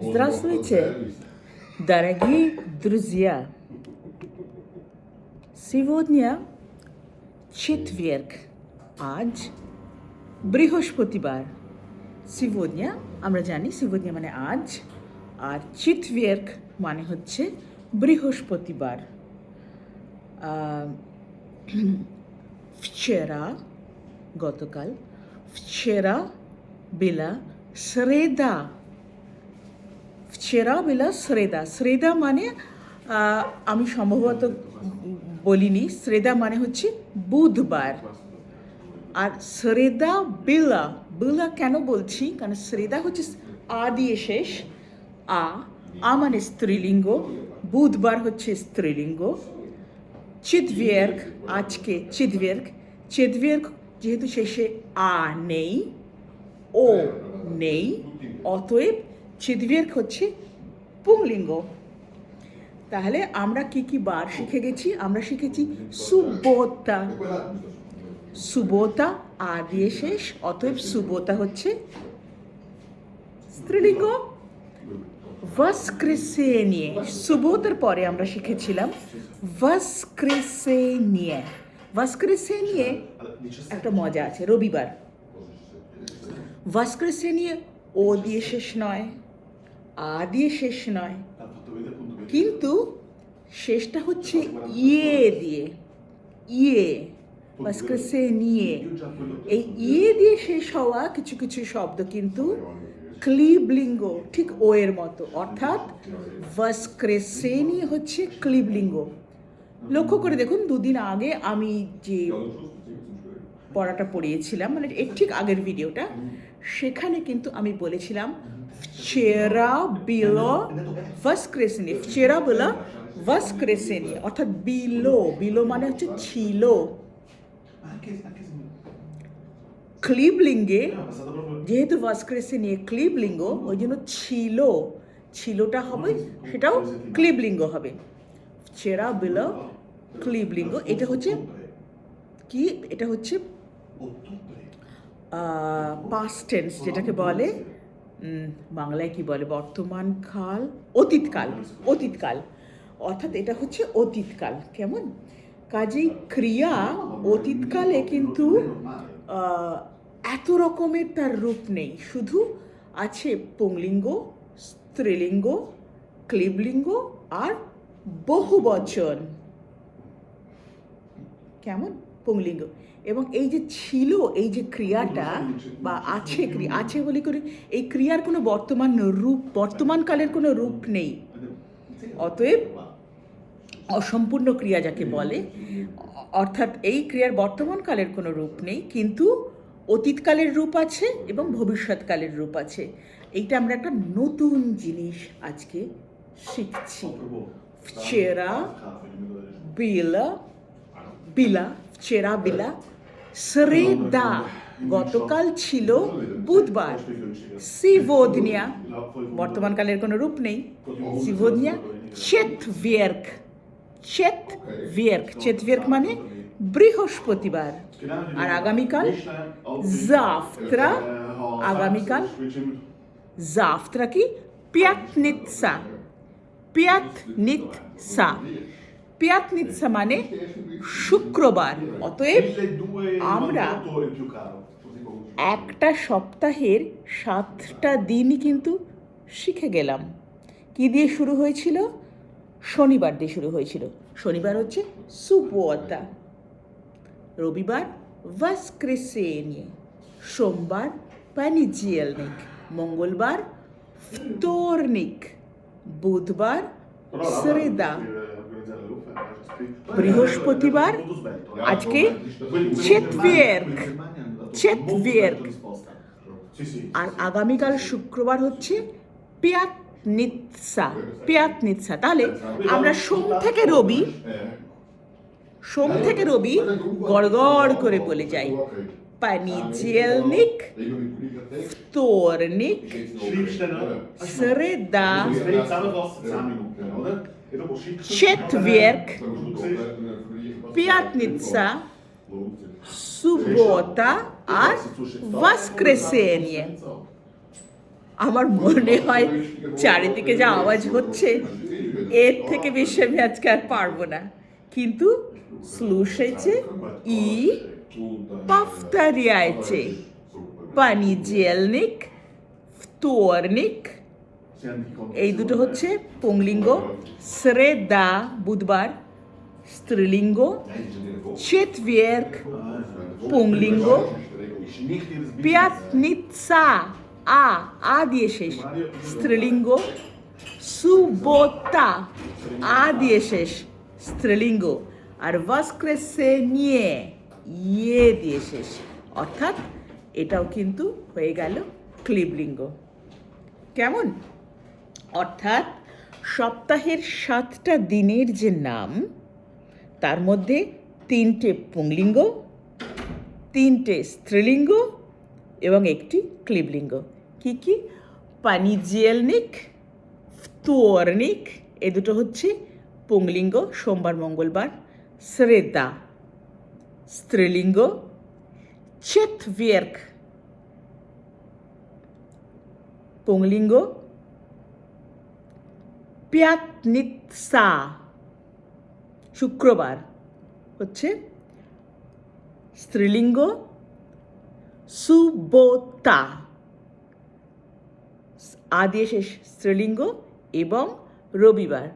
Здравствуйте, дорогие друзья! Сегодня четверг, আজ বৃহস্পতিবার সিভোদনিয়া আমরা জানি সিভোদনিয়া মানে আজ আর চিতভিয়ার্ক মানে হচ্ছে বৃহস্পতিবার আহ, вчера গতকাল вчера была среда সেরা বেলা শ্রেদা। শ্রেদা মানে আমি সম্ভবত বলিনি। শ্রেদা মানে হচ্ছে বুধবার। আর শ্রেদা বেলা বেলা কেন বলছি? কারণ শ্রেদা হচ্ছে আ দিয়ে শেষ। আ আ মানে স্ত্রীলিঙ্গ, বুধবার হচ্ছে স্ত্রীলিঙ্গ। চিদ্বিয়ার্ক আজকে চিদ্বিয়ার্ক চিদ্বিয়ার্ক যেহেতু শেষে আ নেই, ও নেই, অতএব চিদভিয়ার্ক হচ্ছে পুংলিঙ্গ। তাহলে আমরা কি কি বার শিখে গেছি? আমরা শিখেছি সুবোতা। সুবোতা আ দিয়ে শেষ, অতএব সুবোতা হচ্ছে স্ত্রীলিঙ্গ। ভাস্ক্রিসেনিয়ে সুবোতার পরে আমরা শিখেছিলাম ভাস্ক্রিসেনিয়ে ভাস্ক্রিসেনিয়ে একটা মজা আছে, রবিবার। ভাস্ক্রিসেনিয়ে ও দিয়ে শেষ নয়। আ দিয়ে শেষ নয়। কিন্তু শেষটা হচ্ছে ইয়ে দিয়ে। ইয়ে। ভাস্ক্রিসে নিয়ে। এই ইয়ে দিয়ে শেষ হওয়া কিছু কিছু শব্দ কিন্তু ক্লিবলিঙ্গ ঠিক ও এর মতো। অর্থাৎ ভাস্ক্রেসেনি হচ্ছে ক্লিবলিঙ্গ। লক্ষ্য করে দেখুন দুদিন আগে আমি যে পড়াটা পড়িয়েছিলাম মানে এর ঠিক আগের ভিডিওটা। সেখানে কিন্তু আমি বলেছিলাম চেরা বিলো ভাস্ক্রেসেনি চেরা বিলো ভাস্ক্রেসেনি অর্থাৎ বিলো বিলো মানে হচ্ছে ছিল। ক্লিবলিঙ্গে যেহেতু নিয়ে ক্লিবলিঙ্গ ওই জন্য ছিল। ছিলটা হবে, সেটাও ক্লিবলিঙ্গ হবে। চেরা বিল ক্লিবলিঙ্গ এটা হচ্ছে কি? এটা হচ্ছে পাস্ট টেন্স যেটাকে বলে বাংলায় কি বলে? বর্তমান কাল, অতীতকাল অতীতকাল। অর্থাৎ এটা হচ্ছে অতীতকাল। কেমন? কাজেই ক্রিয়া অতীতকালে কিন্তু এত রকমের তার রূপ নেই। শুধু আছে পুংলিঙ্গ, স্ত্রীলিঙ্গ, ক্লিবলিঙ্গ আর বহুবচন। কেমন? পুংলিঙ্গ। এবং এই যে ছিল এই যে ক্রিয়াটা বা আছে ক্রিয়া আছে বলে করে এই ক্রিয়ার কোনো বর্তমান রূপ বর্তমানকালের কোনো রূপ নেই। অতএব অসম্পূর্ণ ক্রিয়া যাকে বলে অর্থাৎ এই ক্রিয়ার বর্তমানকালের কোনো রূপ নেই কিন্তু অতীতকালের রূপ আছে এবং ভবিষ্যৎকালের রূপ আছে। এইটা আমরা একটা নতুন জিনিস আজকে শিখছি। চেরা বিলা বিলা চেরা বিলা শ্রেদা গতকাল ছিল বুধবার। সিভোদনিয়া বর্তমানকালের কোনো রূপ নেই। সিভোদনিয়া চেতভিয়ার্ক চেতভিয়ার্ক চেতভিয়ার্ক মানে বৃহস্পতিবার। আর আগামীকাল জাফত্রা আগামীকাল জাফত্রা কি? পিয়াতনিৎসা পিয়াতনিৎসা। পিয়াতনিৎসা মানে শুক্রবার। অতএব আমরা একটা সপ্তাহের সাতটা দিনই কিন্তু শিখে গেলাম। কি দিয়ে শুরু হয়েছিল? শনিবার দিয়ে শুরু হয়েছিল। শনিবার হচ্ছে সুপোতা রবিবার ভাস্ক্রেসেনিয়ে। সোমবার প্যানিজিয়েলনিক মঙ্গলবার ফ্তোরনিক। বুধবার শ্রেদা। বৃহস্পতিবার, আজকে চেতভিয়ার্ক চেতভিয়ার্ক আর আগামীকাল শুক্রবার হচ্ছে পেয়াত নিৎসা পেয়াত নিৎসা তাহলে আমরা সোম থেকে রবি, সোম থেকে রবি গড় করে বলে যাই। পানিজেলনিক তোরনিক Sreda. Четверг. Пятница. Суббота. А воскресенье. আমার মনে হয় চারিদিকে যা আওয়াজ হচ্ছে এর থেকে বেশি আমি আজকে আর পারবো না কিন্তু slušajte i повторяйте. Понедельник, вторник, এই দুটো হচ্ছে পুংলিঙ্গ শ্রেদা বুধবার স্ত্রীলিঙ্গ চেতভিয়ের্ক পুংলিঙ্গ পিয়াতনিৎসা আ আ দিয়ে শেষ স্ত্রীলিঙ্গ সুবোতা আ দিয়ে শেষ স্ত্রীলিঙ্গ আর ভাস্ক্রেসে নিয়ে ইয়ে দিয়ে শেষ। অর্থাৎ এটাও কিন্তু হয়ে গেল ক্লিবলিঙ্গ কেমন? অর্থাৎ সপ্তাহের সাতটা দিনের যে নাম, তার মধ্যে তিনটে পুংলিঙ্গ, তিনটে স্ত্রীলিঙ্গ এবং একটি ক্লিবলিঙ্গ কি কি? পানিজিয়ালনিক তোয়ারনিক এ দুটো হচ্ছে পুংলিঙ্গ, সোমবার, মঙ্গলবার, শ্রেদা। স্ত্রীলিঙ্গ চেতভিয়ার্ক পুংলিঙ্গ প্যাতনিৎসা শুক্রবার হচ্ছে স্ত্রীলিঙ্গ সুবোতা আদি শেষ স্ত্রীলিঙ্গ এবং রবিবার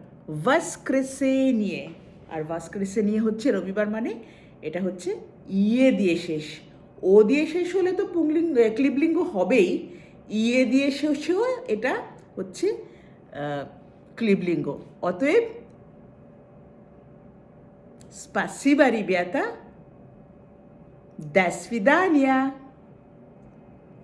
ভাস্ক্রেসে নিয়ে আর ভাস্ক্রেসে নিয়ে হচ্ছে রবিবার মানে এটা হচ্ছে ইয়ে দিয়ে শেষ ও দিয়ে শেষ হলে তো পুংলিঙ্গ ক্লিবলিঙ্গ হবেই ইয়ে দিয়ে শেষেও এটা হচ্ছে আহ, ক্লিবলিঙ্গ অতএব Спасибо, ребята. До свидания.